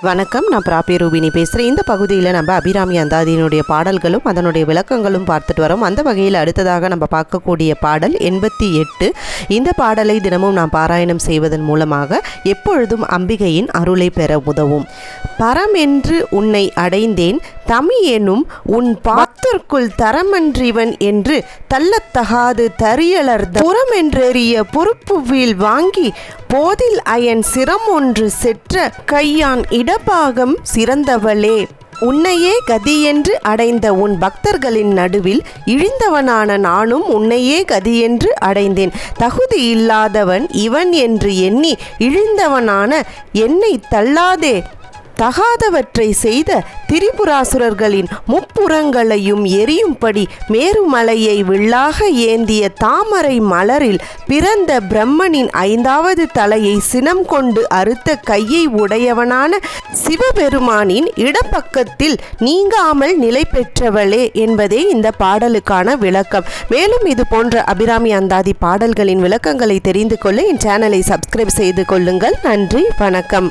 வணக்கம் நான் பிராபி ரூபினி பேசுகிறேன் இந்த பகுதியில் நம்ம அபிராமி அந்தாதியினுடைய பாடல்களும் அதனுடைய விளக்கங்களும் பார்த்துட்டு வரோம். அந்த வகையில் அடுத்ததாக நம்ம பார்க்கக்கூடிய பாடல் எண்பத்தி எட்டு. இந்த பாடலை தினமும் நாம் பாராயணம் செய்வதன் மூலமாக எப்பொழுதும் அம்பிகையின் அருளை பெற உதவும். பரம் என்று உன்னை அடைந்தேன் தமி எனும் உன் பாத்திற்குள் தரமன்றிவன் என்று தள்ளத்தகாது தரியலர் பொறுப்பு வீல் வாங்கி போதில் அயன் சிரம் ஒன்று செற்ற கையான் இடபாகம் சிறந்தவளே. உன்னையே கதி என்று அடைந்த உன் பக்தர்களின் நடுவில் இழிந்தவனான நானும் உன்னையே கதி என்று அடைந்தேன். தகுதி இல்லாதவன் இவன் என்று எண்ணி இழிந்தவனான என்னை தள்ளாதே. தகாதவற்றை செய்த திரிபுராசுரர்களின் முப்புறங்களையும் எரியும்படி மேருமலையை வில்லாக ஏந்திய தாமரை மலரில் பிறந்த பிரம்மனின் ஐந்தாவது தலையை சினம் கொண்டு அறுத்த கையை உடையவனான சிவபெருமானின் இடப்பக்கத்தில் நீங்காமல் நிலை பெற்றவளே என்பதே இந்த பாடலுக்கான விளக்கம். மேலும் இது போன்ற அபிராமி அந்தாதி பாடல்களின் விளக்கங்களை தெரிந்து கொள்ள என் சேனலை சப்ஸ்கிரைப் செய்து கொள்ளுங்கள். நன்றி வணக்கம்.